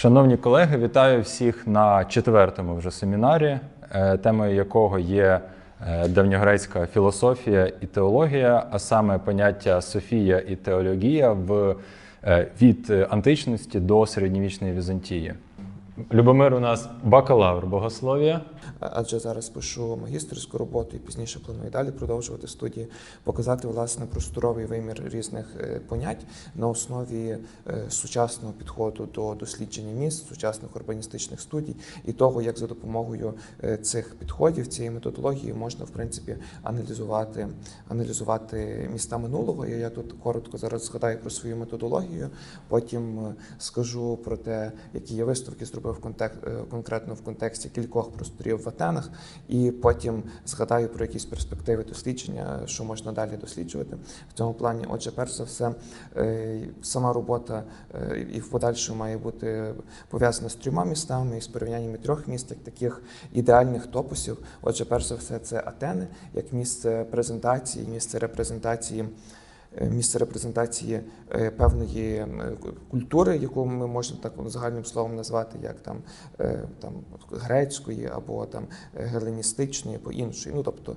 Шановні колеги, вітаю всіх на четвертому вже семінарі, е, темою якого є е, давньогрецька філософія і теологія, а саме поняття Софія і теологія в, е, від античності до середньовічної Візантії. Любомир у нас бакалавр богослов'я. адже зараз пишу магістерську роботу і пізніше планую далі продовжувати студії, показати власне просторовий вимір різних е, понять на основі е, сучасного підходу до дослідження міст, сучасних урбаністичних студій і того, як за допомогою е, цих підходів, цієї методології можна в принципі аналізувати, аналізувати міста минулого. І я тут коротко зараз згадаю про свою методологію. Потім скажу про те, які я висновки зробив контек- е, конкретно в контексті кількох просторів в Атенах, і потім згадаю про якісь перспективи дослідження, що можна далі досліджувати в цьому плані. Отже, перш за все, е, сама робота е, і в подальшому має бути пов'язана з трьома містами і з порівняннями трьох міст, як таких ідеальних топосів. Отже, перш за все, це Атени як місце презентації, місце репрезентації. Е, Місце репрезентації е, певної е, культури, яку ми можемо так загальним словом назвати, як там, там грецької або там геленістичної, або іншої. Ну тобто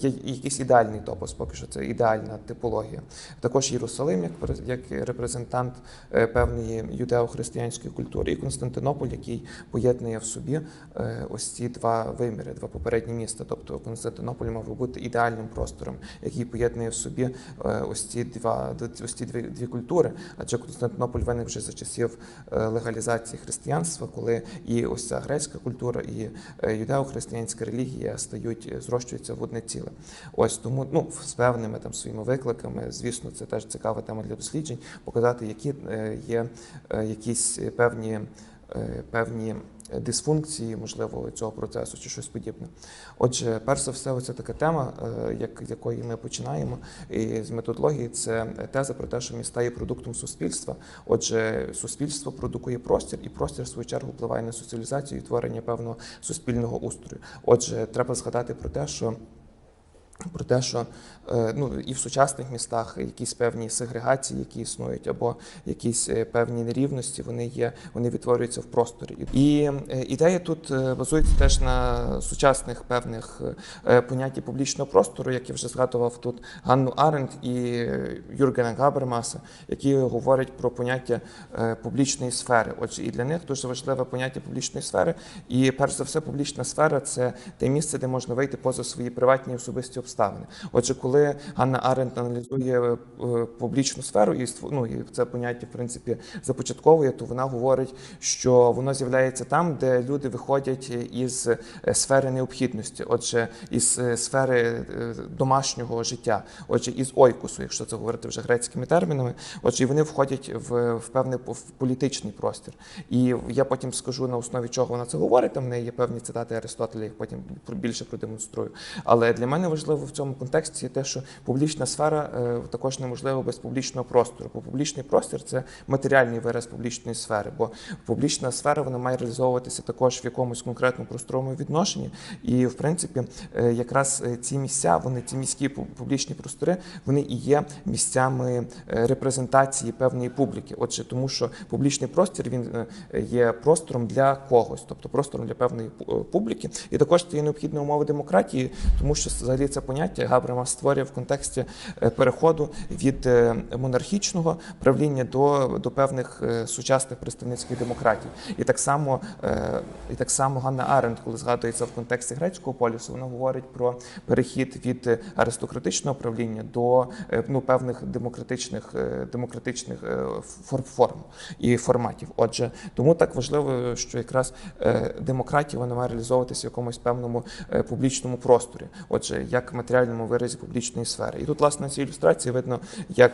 є якийсь ідеальний топос, поки що це ідеальна типологія. Також Єрусалим як як репрезентант певної юдео-християнської культури, і Константинополь, який поєднує в собі ось ці два виміри, два попередні міста. Тобто Константинополь мав би бути ідеальним простором, який поєднує в собі е, ось ці два ось ці дві, дві культури. Адже Константинополь виник вже за часів е, легалізації християнства, коли і ось ця грецька культура, і е, юдео-християнська релігія стають е, зрощуються в одне ціле. Ось тому ну з певними там своїми викликами, звісно, це теж цікава тема для досліджень, показати, які є якісь певні певні дисфункції, можливо, цього процесу чи щось подібне. Отже, перш за все, оця така тема, е, як, якої ми починаємо. І з методології це теза про те, що міста є продуктом суспільства. Отже, суспільство продукує простір, і простір, в свою чергу, впливає на соціалізацію і творення певного суспільного устрою. Отже, треба згадати про те, що про те, що е, ну, і в сучасних містах якісь певні сегрегації, які існують, або якісь е, певні нерівності, вони є, вони відтворюються в просторі. І е, ідея тут базується теж на сучасних певних понятті публічного простору, як я вже згадував тут Ганну Аренд і Юргена Габермаса, які говорять про поняття публічної сфери. Отже, і для них дуже важливе поняття публічної сфери. І перш за все, публічна сфера це те місце, де можна вийти поза свої приватні особисті обставини. Отже, коли Ганна Аренд аналізує е, публічну сферу і ну, і це поняття, в принципі, започатковує, то вона говорить, що воно з'являється там, де люди виходять із е, сфери необхідності, отже, із е, сфери домашнього життя, отже, із ойкусу, якщо це говорити вже грецькими термінами, отже, і вони входять в, в певний в політичний простір. І я потім скажу на основі чого вона це говорить. Там в неї є певні цитати Аристотеля, їх потім більше продемонструю. Але для мене важливо в цьому контексті те, що публічна сфера е, також неможлива без публічного простору. Бо публічний простір це матеріальний вираз публічної сфери. Бо публічна сфера вона має реалізовуватися також в якомусь конкретному просторовому відношенні. І в принципі, е, якраз е, ці місця, вони ці міські публічні простори, вони і є місцями репрезентації певної публіки. Отже, тому що публічний простір він є простором для когось, тобто простором для певної публіки. І також це є необхідна умова демократії, тому що взагалі це поняття Габрама створює в контексті е, переходу від е, монархічного правління до, до певних е, сучасних представницьких демократій. І так само, і так само Ганна Аренд, коли згадується в контексті грецького полісу, вона говорить про перехід від аристократичного правління до ну, певних демократичних, демократичних форм і форматів. Отже, тому так важливо, що якраз демократія вона має реалізовуватися в якомусь певному публічному просторі, отже, як матеріальному виразі публічної сфери. І тут, власне, на цій ілюстрації видно, як.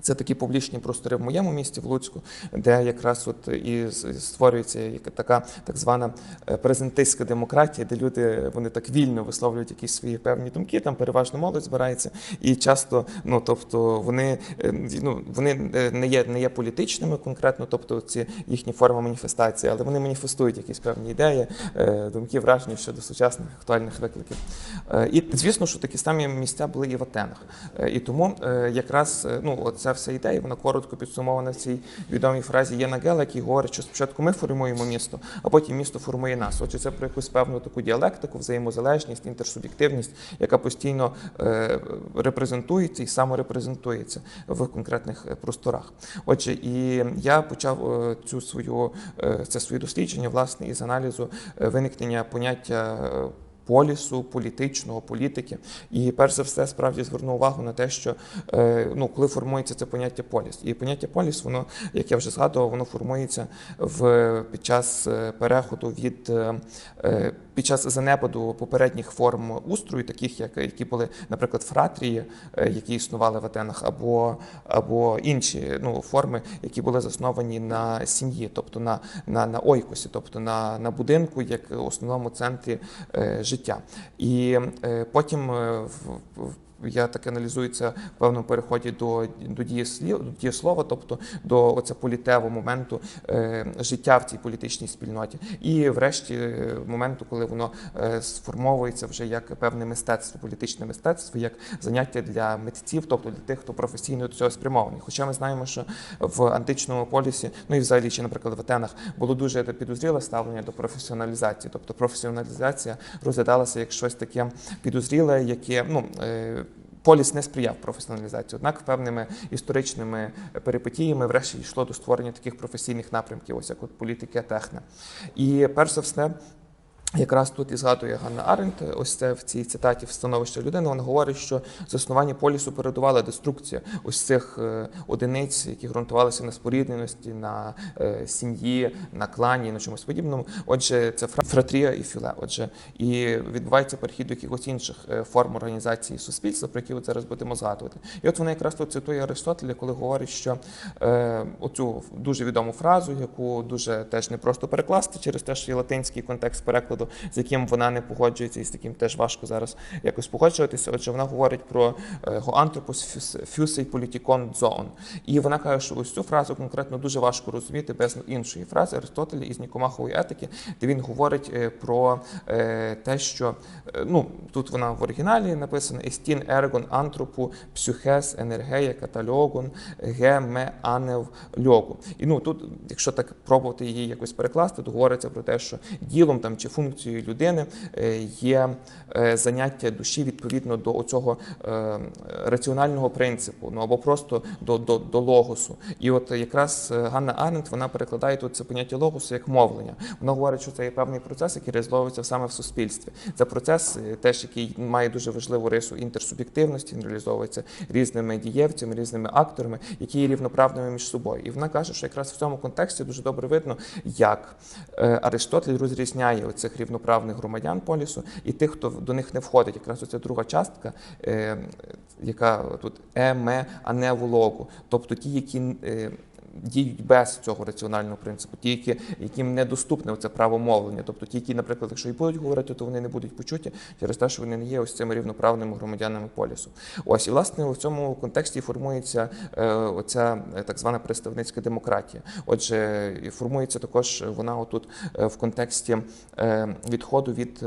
Це такі публічні простори в моєму місті, в Луцьку, де якраз от і створюється така так звана е, презентистська демократія, де люди вони так вільно висловлюють якісь свої певні думки. Там переважно молодь збирається, і часто, ну тобто, вони е, ну вони е, не є не є політичними конкретно, тобто ці їхні форми маніфестації, але вони маніфестують якісь певні ідеї, думки, враження щодо сучасних актуальних викликів. І звісно, що такі самі місця були і в Атенах. І тому якраз ну от ця вся ідея, вона коротко підсумована в цій відомій фразі Єна Гела, який говорить, що спочатку ми формуємо місто, а потім місто формує нас. Отже, це про якусь певну таку діалектику, взаємозалежність, інтерсуб'єктивність, яка постійно е, репрезентується і саморепрезентується в конкретних е, просторах. Отже, і я почав е, цю свою е, це своє дослідження власне із аналізу виникнення поняття. Полісу, політичного, політики, і перш за все справді звернув увагу на те, що е, ну, коли формується це поняття поліс, і поняття поліс, воно, як я вже згадував, воно формується в під час е, переходу від е, під час занепаду попередніх форм устрою, таких як які були, наприклад, фратрії, які існували в Атенах, або, або інші ну, форми, які були засновані на сім'ї, тобто на, на, на ойкосі, тобто на, на будинку, як основному центрі е, життя. І е, потім е, я так аналізую це в певному переході до, до, дієслів, до дієслова, тобто до оце політевого моменту е, життя в цій політичній спільноті, і врешті е, моменту, коли воно е, сформовується вже як певне мистецтво, політичне мистецтво, як заняття для митців, тобто для тих, хто професійно до цього спрямований. Хоча ми знаємо, що в античному полісі, ну і взагалі чи, наприклад, в Атенах було дуже підозріле ставлення до професіоналізації, тобто професіоналізація розглядалася як щось таке підозріле, яке ну. е, Поліс не сприяв професіоналізації, однак певними історичними перипетіями врешті йшло до створення таких професійних напрямків, ось як от політики техне. І перш за все. Якраз тут і згадує Ганна Аренд, ось це в цій цитаті становище людини. Вона говорить, що заснування полісу передувала деструкція ось цих е, одиниць, які ґрунтувалися на спорідненості, на е, сім'ї, на клані, на чомусь подібному. Отже, це фра- фратрія і філе. Отже, і відбувається перехід до якихось інших е, форм організації суспільства, про які от зараз будемо згадувати. І от вона якраз тут цитує Аристотеля, коли говорить, що оцю дуже відому фразу, яку дуже теж не просто перекласти через те, що є латинський контекст перекладу, з яким вона не погоджується, і з таким теж важко зараз якось погоджуватися. Отже, вона говорить про е, гоантропос фюсей політікон зоон. І вона каже, що ось цю фразу конкретно дуже важко розуміти без іншої фрази Аристотеля із Нікомахової етики, де він говорить е, про е, те, що ну тут вона в оригіналі написана Естін ергон антропу псюхес енергея катальогон ге ме анев льогу. І ну тут, якщо так пробувати її якось перекласти, то говориться про те, що ділом там чи функцією людини е, є е, заняття душі відповідно до оцього е, раціонального принципу, ну або просто до, до, до логосу. І от якраз Ганна Арендт, вона перекладає тут це поняття логосу як мовлення. Вона говорить, що це є певний процес, який реалізовується саме в суспільстві. Це процес, теж який має дуже важливу рису інтерсуб'єктивності, він реалізовується різними дієвцями, різними акторами, які є рівноправними між собою. І вона каже, що якраз в цьому контексті дуже добре видно, як Аристотель розрізняє оцих рівноправних громадян полісу і тих, хто до них не входить. Якраз оця друга частка, е, яка тут е, ме, а не волоку. Тобто ті, які е, діють без цього раціонального принципу, ті, які, яким недоступне це право мовлення. Тобто ті, які, наприклад, якщо і будуть говорити, то вони не будуть почуті через те, що вони не є ось цими рівноправними громадянами полісу. Ось і власне у цьому контексті формується е, оця е, так звана представницька демократія. Отже, формується також вона отут е, в контексті е, відходу від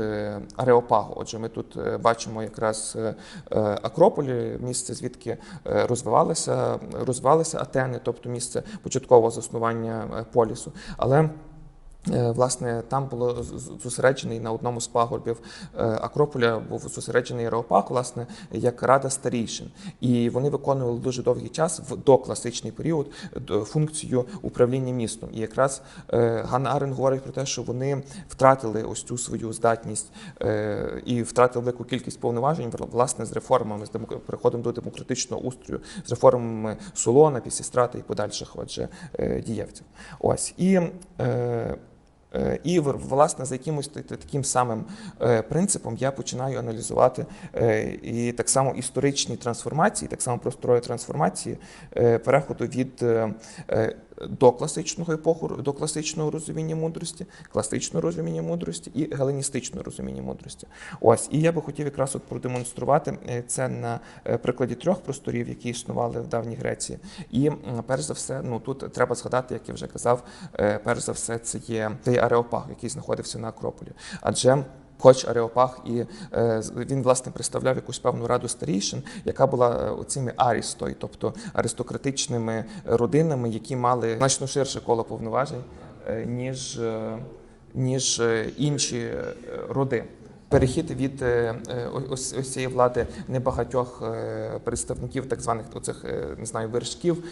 ареопагу. Отже, ми тут бачимо якраз Акрополі, місце, звідки розвивалися, розвивалися Атени, тобто місце початкового заснування е, полісу. Але Власне, там було зосереджений на одному з пагорбів е, Акрополя був зосереджений аеропаг, власне, як рада старійшин, і вони виконували дуже довгий час в докласичний період функцію управління містом. І якраз е, Ганна Арен говорить про те, що вони втратили ось цю свою здатність е, і втратили велику кількість повноважень вл- власне з реформами, з демок- переходом до демократичного устрою, з реформами Солона, Пісістрата і подальших отже е, дієвців. Ось і. Е, І власне за якимось та- та- таким самим е, принципом я починаю аналізувати е, і так само історичні трансформації, так само просторої трансформації переходу від до класичного епоху, до класичного розуміння мудрості, класичного розуміння мудрості і геленістичного розуміння мудрості. Ось і я би хотів якраз от продемонструвати е, це на е, прикладі трьох просторів, які існували в давній Греції. І перш за все, ну тут треба згадати, як я вже казав, е, перш за все, це є цей ареопаг, який знаходився на Акрополі. Адже Хоч Ареопах, і е, він власне представляв якусь певну раду старішин, яка була е, оціми арістою, тобто аристократичними родинами, які мали значно ширше коло повноважень, е, ніж, ніж інші роди. Перехід від е, е, ось, ось цієї влади небагатьох е, представників так званих оцих, не знаю, вершків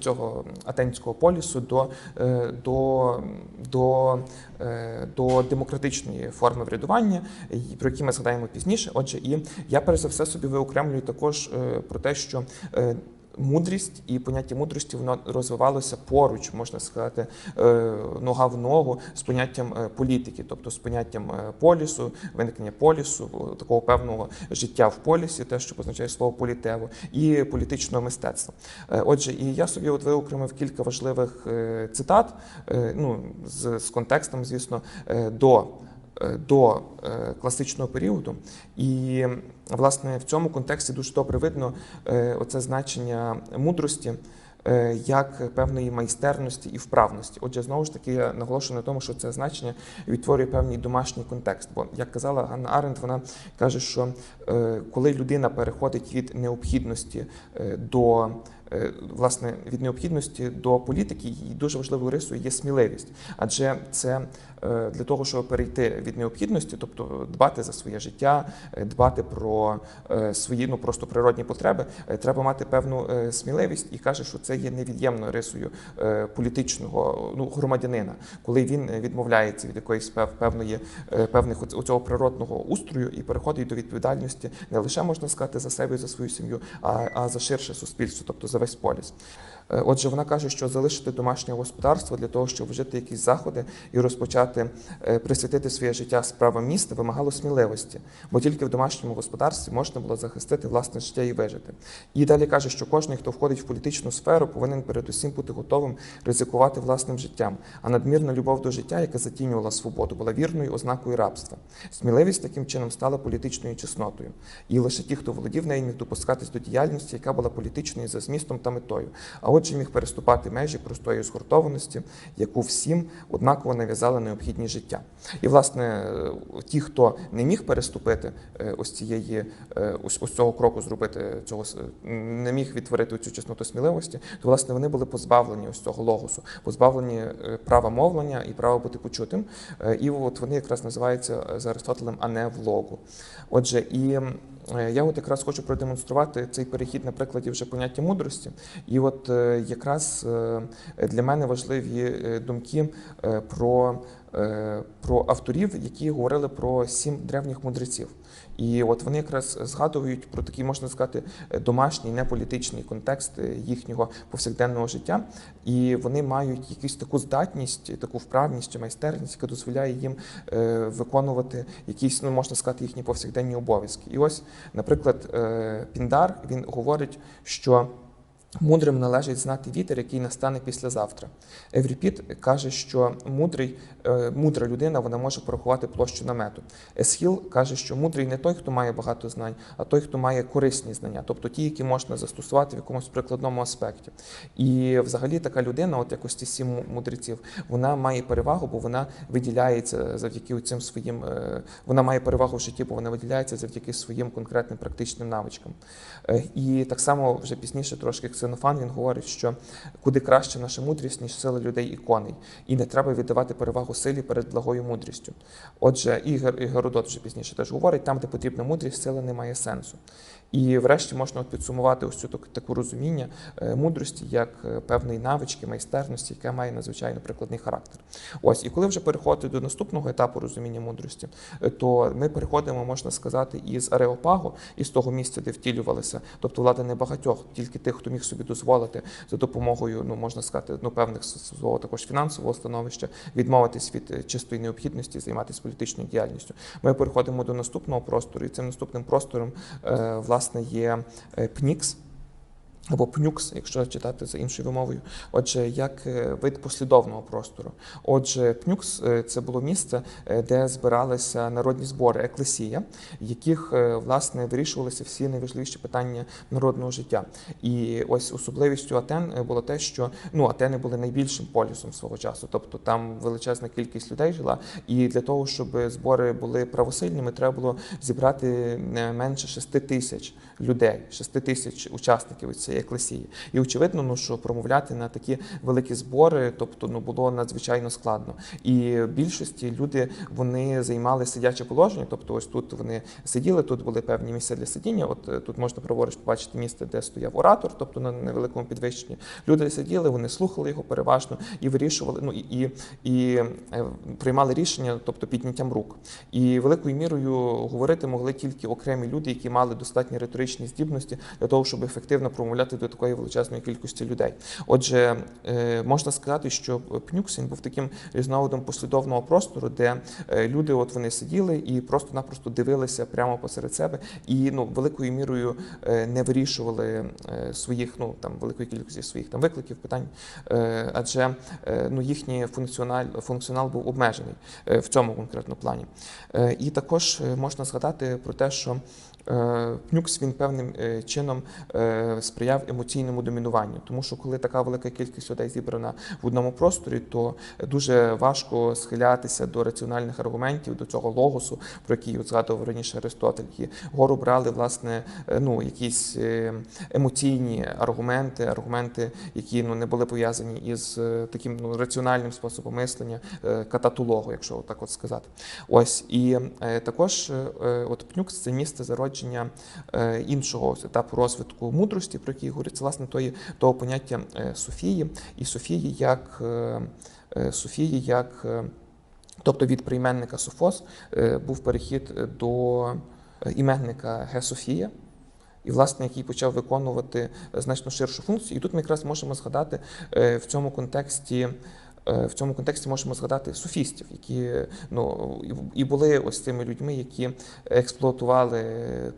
цього атенського полісу до, до, до, до демократичної форми врядування, про які ми згадаємо пізніше. Отже, і я перш за все собі виокремлюю також про те, що Мудрість і поняття мудрості воно розвивалося поруч, можна сказати, е, нога в ногу з поняттям е, політики, тобто з поняттям е, полісу, виникнення полісу, такого певного життя в полісі, те, що позначає слово політево, і політичного мистецтва. Отже, і я собі от виокремив кілька важливих цитат, ну з, з контекстом, звісно, до до е, класичного періоду. І власне в цьому контексті дуже добре видно е, оце значення мудрості. е, Як певної майстерності і вправності, отже, знову ж таки я наголошую на тому, що це значення відтворює певний домашній контекст. Бо як казала Ганна Аренд, вона каже, що е, коли людина переходить від необхідності е, до е, власне від необхідності до політики, їй дуже важливою рисою є сміливість, адже це е, для того, щоб перейти від необхідності, тобто дбати за своє життя, е, дбати про е, свої ну просто природні потреби, е, треба мати певну е, сміливість і каже, що це є невід'ємною рисою е, політичного ну громадянина, коли він е, відмовляється від якоїсь пев- певної е, певних оцього природного устрою і переходить до відповідальності не лише можна сказати за себе і за свою сім'ю, а, а за ширше суспільство, тобто за весь поліс. Е, Отже, вона каже, що залишити домашнє господарство для того, щоб вжити якісь заходи і розпочати е, присвятити своє життя справам міста, вимагало сміливості, бо тільки в домашньому господарстві можна було захистити власне життя і вижити. І далі каже, що кожен, хто входить в політичну сферу, повинен передусім бути готовим ризикувати власним життям. А надмірна любов до життя, яка затінювала свободу, була вірною ознакою рабства. Сміливість таким чином стала політичною чеснотою. І лише ті, хто володів нею, міг допускатись до діяльності, яка була політичною за змістом та метою. А отже, міг переступати межі простої згуртованості, яку всім однаково нав'язали необхідні життя. І власне е, ті, хто не міг переступити е, ось цієї е, ось, ось цього кроку, зробити цього не міг відтворити цю чесноту сміливості, то власне вони були позбавлені ось цього логосу, позбавлені права мовлення і права бути почутим. І от вони якраз називаються за Аристотелем а не в логу. Отже, і я от якраз хочу продемонструвати цей перехід на прикладі вже поняття мудрості. І от е, якраз е, для мене важливі е, думки е, про, е, про авторів, які говорили про сім древніх мудреців. І от вони якраз згадують про такий, можна сказати, домашній неполітичний контекст їхнього повсякденного життя, і вони мають якусь таку здатність, таку вправність майстерність, яка дозволяє їм е, виконувати якісь, ну можна сказати, їхні повсякденні обов'язки. І ось, наприклад, е, Піндар він говорить, що Мудрим належить знати вітер, який настане післязавтра. Евріпід каже, що мудрий, е, мудра людина вона може порахувати площу намету. Есхіл каже, що мудрий не той, хто має багато знань, а той, хто має корисні знання, тобто ті, які можна застосувати в якомусь прикладному аспекті. І взагалі така людина, от якось ті сім мудреців, вона має перевагу, бо вона виділяється завдяки цим своїм. е, Вона має перевагу в житті, бо вона виділяється завдяки своїм конкретним практичним навичкам. Е, І так само вже пізніше трошки Ксенофан він говорить, що куди краще наша мудрість, ніж сила людей і коней, і не треба віддавати перевагу силі перед благою мудрістю. Отже, і Гер- і Геродот вже пізніше теж говорить, там, де потрібна мудрість, сила не має сенсу. І врешті можна от підсумувати ось цю так- таку розуміння е, мудрості як е, певної навички, майстерності, яка має надзвичайно прикладний характер. Ось, і коли вже переходити до наступного етапу розуміння мудрості, е, то ми переходимо, можна сказати, із ареопагу, із того місця, де втілювалися, тобто влада не багатьох, тільки тих, хто міг собі дозволити за допомогою, ну можна сказати, ну певних свого також фінансового становища, відмовитись від чистої необхідності, займатися політичною діяльністю. Ми переходимо до наступного простору, і цим наступним простором, е, власне, є е, Пнікс. Або пнюкс, якщо читати за іншою вимовою. Отже, як е, вид послідовного простору. Отже, пнюкс е, це було місце, е, де збиралися народні збори, еклесія, в яких власне вирішувалися всі найважливіші питання народного життя. І ось особливістю Атен було те, що ну Атени були найбільшим полісом свого часу, тобто там величезна кількість людей жила. І для того, щоб збори були правосильними, треба було зібрати не менше 6 тисяч людей, 6 тисяч учасників цієї еклесії. І очевидно, ну що промовляти на такі великі збори, тобто ну було надзвичайно складно. І в більшості люди вони займали сидяче положення, тобто ось тут вони сиділи, тут були певні місця для сидіння. От е, тут можна праворуч побачити місце, де стояв оратор, тобто на невеликому підвищенні. Люди сиділи, вони слухали його переважно і вирішували, ну і, і, і е, приймали рішення, тобто підняттям рук. І великою мірою говорити могли тільки окремі люди, які мали достатні риторичні здібності для того, щоб ефективно промовляти до такої величезної кількості людей. Отже, е, можна сказати, що Пнюкс він був таким різновидом послідовного простору, де е, люди, от вони сиділи і просто-напросто дивилися прямо посеред себе, і ну великою мірою е, не вирішували своїх, ну там великої кількості своїх там викликів, питань, адже ну їхній функціональ функціонал був обмежений в цьому конкретному плані. І також можна згадати про те, що е, Пнюкс він певним е, чином е, сприяв емоційному домінуванню, тому що коли така велика кількість людей зібрана в одному просторі, то дуже важко схилятися до раціональних аргументів, до цього логосу, про який от згадував раніше Аристотель. І гору брали власне ну якісь емоційні аргументи, аргументи, які ну не були пов'язані із таким ну раціональним способом мислення, кататулогу, якщо так от сказати. Ось і також от Пнюкс це місце зародження е, іншого етапу розвитку мудрості, про який говорить, власне тої, того поняття е, Софії, і Софії як е, Софії як. Тобто від прийменника Софос був перехід до іменника Ге-Софія, і, власне, який почав виконувати значно ширшу функцію. І тут ми якраз можемо згадати в цьому контексті. Е, В цьому контексті можемо згадати софістів, які ну і- були ось цими людьми, які експлуатували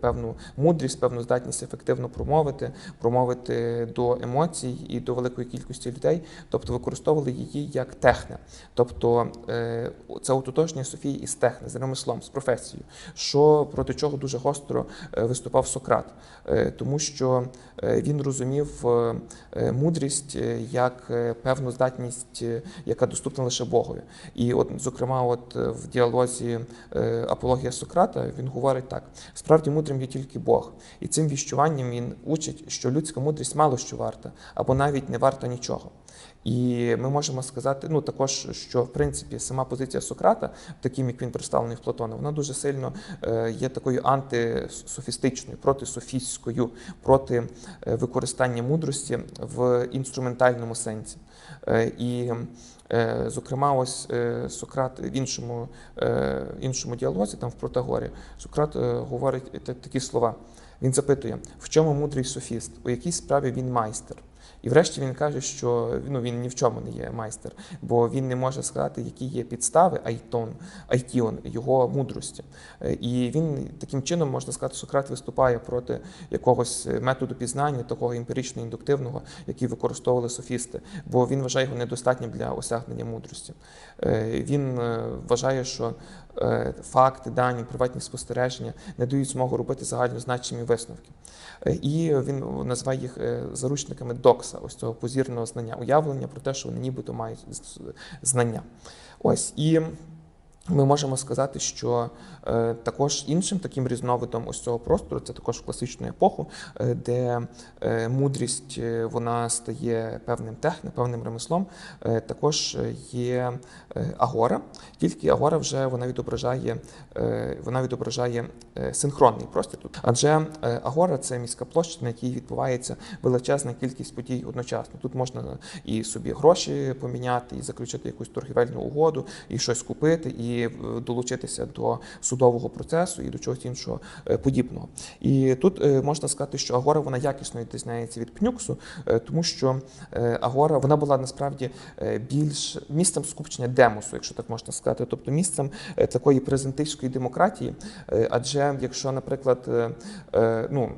певну мудрість, певну здатність ефективно промовити, промовити до емоцій і до великої кількості людей, тобто використовували її як техне. Тобто е, це ототожнює Софії із техне, з ремеслом, з професією, що проти чого дуже гостро е, виступав Сократ, тому що він розумів мудрість як певну здатність, яка доступна лише Богові. І от, зокрема, от е, в діалозі е, Апологія Сократа він говорить так: справді мудрим є тільки Бог, і цим віщуванням він учить, що людська мудрість мало що варта, або навіть не варта нічого. І ми можемо сказати, ну також, що в принципі сама позиція Сократа, таким як він представлений в Платона, вона дуже сильно е, є такою антисофістичною, протисофістською, проти е, використання мудрості в інструментальному сенсі. Е, І Зокрема, ось Сократ в іншому, іншому діалозі, там в Протагорі, Сократ говорить такі слова. Він запитує, в чому мудрий софіст, у якій справі він майстер. І врешті він каже, що ну, він ні в чому не є майстер, бо він не може сказати, які є підстави айтон, айтіон його мудрості. Е, І він таким чином, можна сказати, Сократ виступає проти якогось методу пізнання, такого емпірично-індуктивного, який використовували софісти, бо він вважає його недостатнім для осягнення мудрості. Е, Він е, вважає, що факти, дані, приватні спостереження не дають змогу робити загальнозначні висновки. Е, І він називає їх е, заручниками докса, ось цього позірного знання, уявлення про те, що вони нібито мають знання. Ось і. Ми можемо сказати, що е, також іншим таким різновидом ось цього простору, це також класичну епоху, е, де е, мудрість вона стає певним техне, певним ремеслом. Також є агора, тільки агора вже вона відображає, вона відображає синхронний простір. Адже агора це міська площа, на якій відбувається величезна кількість подій одночасно. Тут можна і собі гроші поміняти, і заключити якусь торгівельну угоду, і щось купити, і долучитися до судового процесу і до чогось іншого е, подібного. І тут е, можна сказати, що агора вона якісно відрізняється від пнюксу, е, тому що агора вона була насправді більш місцем скупчення демосу, якщо так можна сказати, тобто місцем такої презентистської демократії. Адже якщо, наприклад, ну.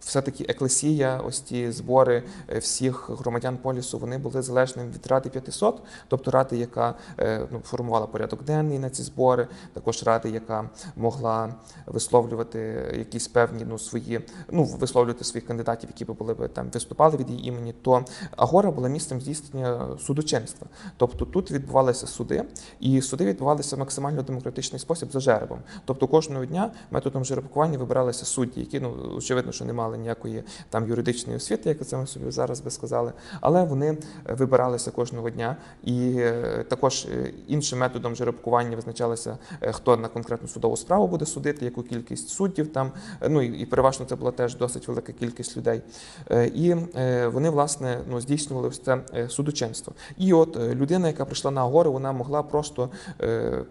Все-таки еклесія, ось ті збори е, всіх громадян полісу, вони були залежними від Ради 500, тобто ради, яка е, ну, формувала порядок денний на ці збори, також ради, яка могла висловлювати якісь певні ну, свої, ну, висловлювати своїх кандидатів, які би були б там виступали від її імені, то Агора була місцем здійснення судочинства. Тобто тут відбувалися суди, і суди відбувалися в максимально демократичний спосіб за жеребом. Тобто кожного дня методом жеребкування вибиралися судді, які ну очевидно, що не мали ніякої там юридичної освіти, як це ми собі зараз би сказали, але вони е, вибиралися кожного дня. І е, також е, іншим методом жеребкування визначалося, хто на конкретну судову справу буде судити, яку кількість суддів там. Ну і, переважно це була теж досить велика кількість людей. І вони власне ну, здійснювали це судочинство. І от людина, яка прийшла на агору, вона могла просто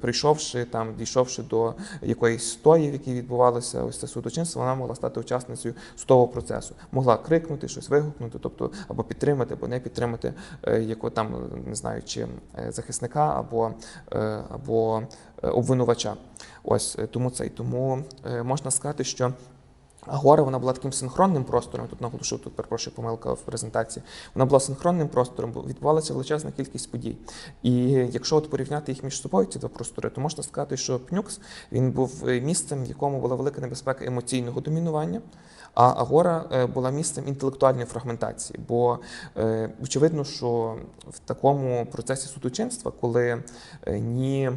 прийшовши там, дійшовши до якоїсь стої, в якій відбувалося ось це судочинство, вона могла стати учасницею судового процесу. Могла крикнути, щось вигукнути, тобто або підтримати, або не підтримати, е, яку там не знаю, чи е, захисника, або, е, або обвинувача. Ось тому це і тому можна сказати, що. Агора вона була таким синхронним простором. Тут наголошу, тут перепрошую помилка в презентації. Вона була синхронним простором, бо відбувалася величезна кількість подій. І якщо от порівняти їх між собою, ці два простори, то можна сказати, що Пнюкс він був е, місцем, в якому була велика небезпека емоційного домінування. А Агора е, була місцем інтелектуальної фрагментації, бо е, очевидно, що в такому процесі судочинства, коли е, ні,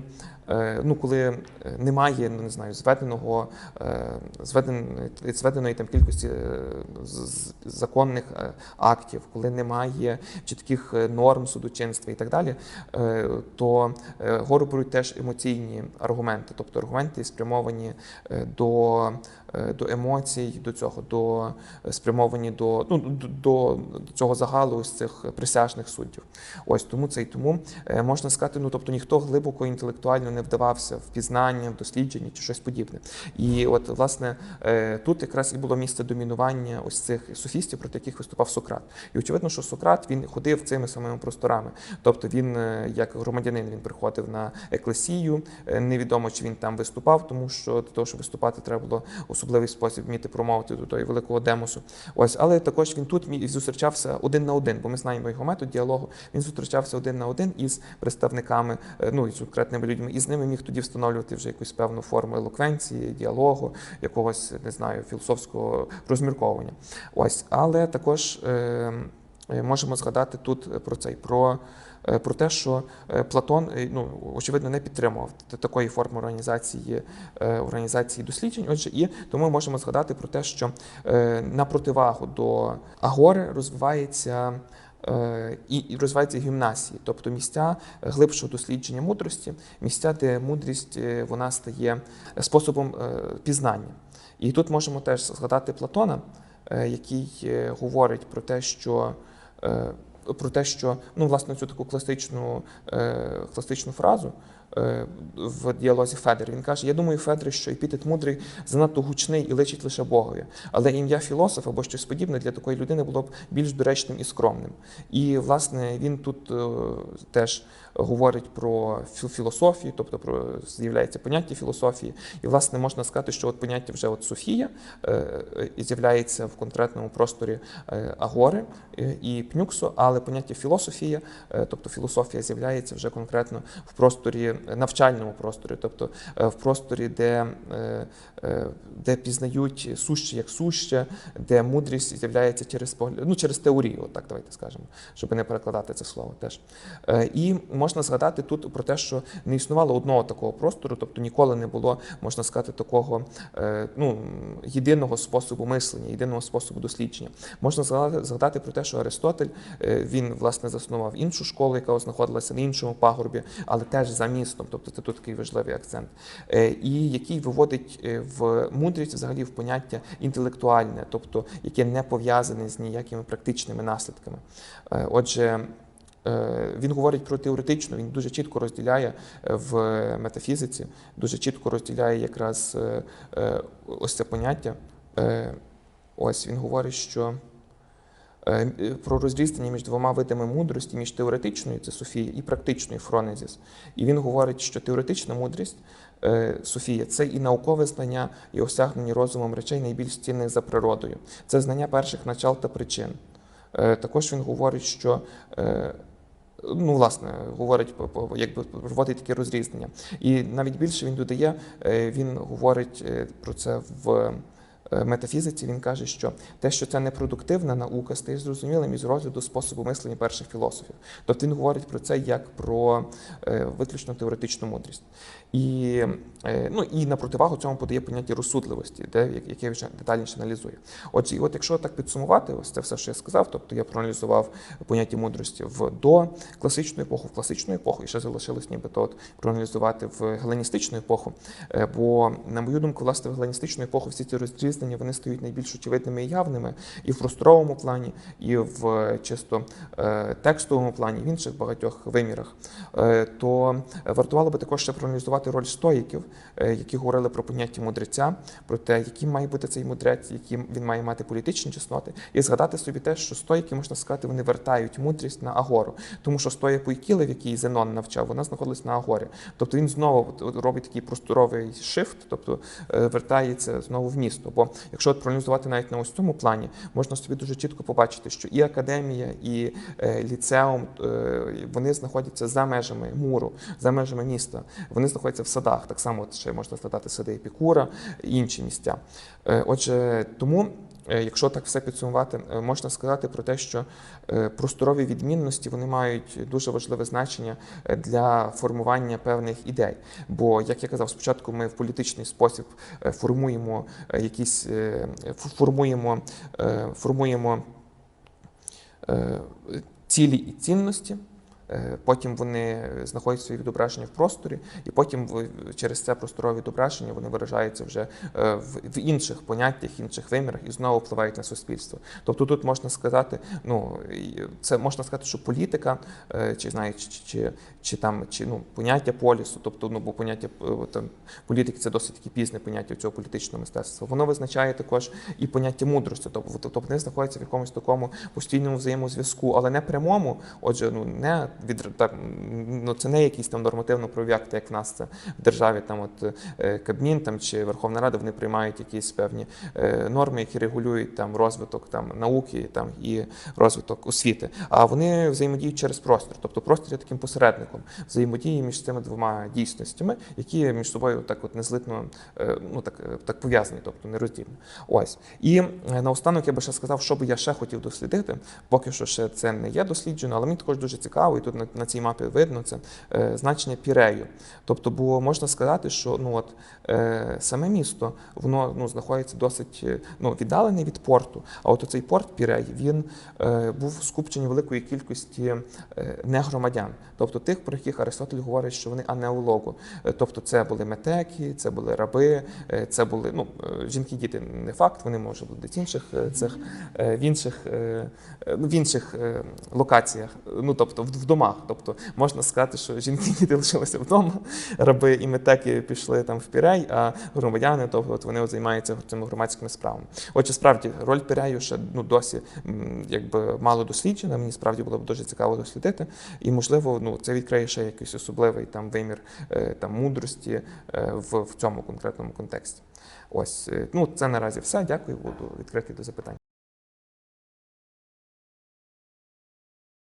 ну коли е, немає, ну не знаю, зведеного е, зведеної, зведеної там кількості е, з- з- законних е, актів, коли немає чітких е, норм судочинства і так далі, е, то е, гору беруть теж емоційні аргументи, тобто аргументи спрямовані е, до, е, до емоцій, до цього, до е, спрямовані до, ну, до, до цього загалу ось цих присяжних суддів. Ось тому це і тому е, можна сказати, ну тобто ніхто глибоко інтелектуально не вдавався в пізнання, в дослідження чи щось подібне. І от власне е, тут якраз і було місце домінування ось цих софістів, проти яких виступав Сократ. І очевидно, що Сократ він ходив цими самими просторами. Тобто він, е, як громадянин, він приходив на еклесію. Е, Невідомо, чи він там виступав, тому що для того, щоб виступати, треба було особливий спосіб вміти промовити до того великого демосу. Ось, але також він тут зустрічався один на один, бо ми знаємо його метод діалогу. Він зустрічався один на один із представниками, ну і з конкретними людьми, і з ними міг тоді встановлювати вже якусь певну форму елоквенції, діалогу, якогось не знаю, філософського розмірковування. Ось, але також е, е, можемо згадати тут про цей про. е, Про те, що Платон ну очевидно не підтримував такої форми організації організації досліджень. Отже, і тому ми можемо згадати про те, що на противагу до Агори розвивається. Е, І розвиваються гімнасії, тобто місця глибшого дослідження мудрості, місця, де мудрість е, вона стає способом е, пізнання. І тут можемо теж згадати Платона, який говорить про те, що про те, що ну власне цю таку класичну, класичну фразу в діалозі Федер. Він каже: Я думаю, Федер, що епітет мудрий занадто гучний і личить лише Богові. Але ім'я філософ або щось подібне для такої людини було б більш доречним і скромним. І власне він тут е, теж говорить про філософію, тобто про з'являється поняття філософії. І власне можна сказати, що от поняття вже от Софія е, е, з'являється в конкретному просторі е, Агори е, і Пнюксу, але поняття філософія, е, тобто філософія з'являється вже конкретно в просторі е, навчальному просторі, тобто е, в просторі, де, е, е, де пізнають суще як суще, де мудрість з'являється через погляд, ну через теорію, так давайте скажемо, щоб не перекладати це слово теж. І можна згадати тут про те, що не існувало одного такого простору, тобто ніколи не було, можна сказати, такого ну, єдиного способу мислення, єдиного способу дослідження. Можна згадати, про те, що Аристотель він власне заснував іншу школу, яка знаходилася на іншому пагорбі, але теж за тобто це тут такий важливий акцент, Е, і який виводить е, в мудрість взагалі в поняття інтелектуальне, тобто яке не пов'язане з ніякими практичними наслідками. Е, Отже. Він говорить про теоретичну, він дуже чітко розділяє в метафізиці, дуже чітко розділяє якраз ось це поняття. Ось він говорить, що про розрізнення між двома видами мудрості, між теоретичною, це Софія, і практичною Фронезіс. І він говорить, що теоретична мудрість е, Софія це і наукове знання, і осягнені розумом речей найбільш цінних за природою. Це знання перших начал та причин. Е, Також він говорить, що е, ну, власне, говорить, якби проводить таке розрізнення. І навіть більше він додає, е, він говорить е, про це в е, метафізиці. Він каже, що те, що це непродуктивна наука, стає зрозумілим із розгляду способу мислення перших філософів. Тобто він говорить про це як про е, виключно теоретичну мудрість. І, е, ну, і на противагу цьому подає поняття розсудливості, де, яке вже детальніше аналізує. Отже, і от якщо так підсумувати, ось це все, що я сказав, тобто я проаналізував поняття мудрості в до класичну епоху, в класичну епоху, і ще залишилось нібито от проаналізувати в геленістичну епоху. Е, Бо, на мою думку, власне, в геленістичну епоху всі ці розрізнення вони стають найбільш очевидними і явними і в просторовому плані, і в е, чисто е, текстовому плані, в інших багатьох вимірах. Е, То вартувало би також ще проаналізувати роль стоїків, які говорили про поняття мудреця, про те, яким має бути цей мудрець, яким він має мати політичні чесноти, і згадати собі те, що стоїки, можна сказати, вони вертають мудрість на агору, тому що стоя Пуйкіли, в якій Зенон навчав, вона знаходилась на агорі. Тобто він знову робить такий просторовий шифт, тобто вертається знову в місто. Бо якщо от проаналізувати навіть на ось цьому плані, можна собі дуже чітко побачити, що і академія, і е, ліцеум е, вони знаходяться за межами муру, за межами міста. Вони знаходяться в садах. Так само ще можна згадати сади Епікура і інші місця. Е, Отже, тому. Е, Якщо так все підсумувати, е, можна сказати про те, що е, просторові відмінності вони мають дуже важливе значення для формування певних ідей. Бо, як я казав, спочатку ми в політичний спосіб формуємо якісь формуємо, формуємо цілі і цінності. Е, Потім вони знаходять свої відображення в просторі, і потім через це просторове відображення вони виражаються вже е, в інших поняттях, інших вимірах і знову впливають на суспільство. Тобто тут можна сказати, ну це можна сказати, що політика, е, чи знає, чи, чи, чи, там чи ну поняття полісу, тобто ну бо поняття там політики це досить таки пізне поняття цього політичного мистецтва. Воно визначає також і поняття мудрості, тобто тобто вони знаходяться в якомусь такому постійному взаємозв'язку, але не прямому. Отже, ну не від так, ну це не якийсь там нормативно-правові акти, як в нас це в державі. Там от е, Кабмін там чи Верховна Рада вони приймають якісь певні е, норми, які регулюють там розвиток там науки, там і розвиток освіти. А вони взаємодіють через простір. Тобто простір є таким посередником взаємодії між цими двома дійсностями, які між собою так от незлитно е, ну так, так пов'язані, тобто нероздільно. Ось і наостанок я би ще сказав, що би я ще хотів дослідити. Поки що ще це не є досліджено, але мені також дуже цікаво, і тут на, на цій мапі видно це е, значення пірею. Тобто, бо можна сказати, що ну от е, саме місто воно ну знаходиться досить е, ну віддалене від порту. А от цей порт Пірей він е, був скупчені великої кількості е, негромадян, тобто тих, про яких Аристотель говорить, що вони анеологу. Е, Тобто, це були метеки, це були раби, е, це були ну е, жінки, діти не факт, вони може бути десь інших цих в інших в інших локаціях, ну тобто в, в домах. Тобто можна сказати, що жінки діти лишилися вдома, раби і метеки пішли там в Пірей, а громадяни, тобто от вони от займаються цими громадськими справами. Отже, справді роль Пірею ще ну досі якби мало досліджена. Мені справді було б дуже цікаво дослідити, і можливо, ну це відкриє ще якийсь особливий там вимір е, там мудрості е, в, в цьому конкретному контексті. Ось е, ну це наразі все. Дякую, буду відкритий до запитань.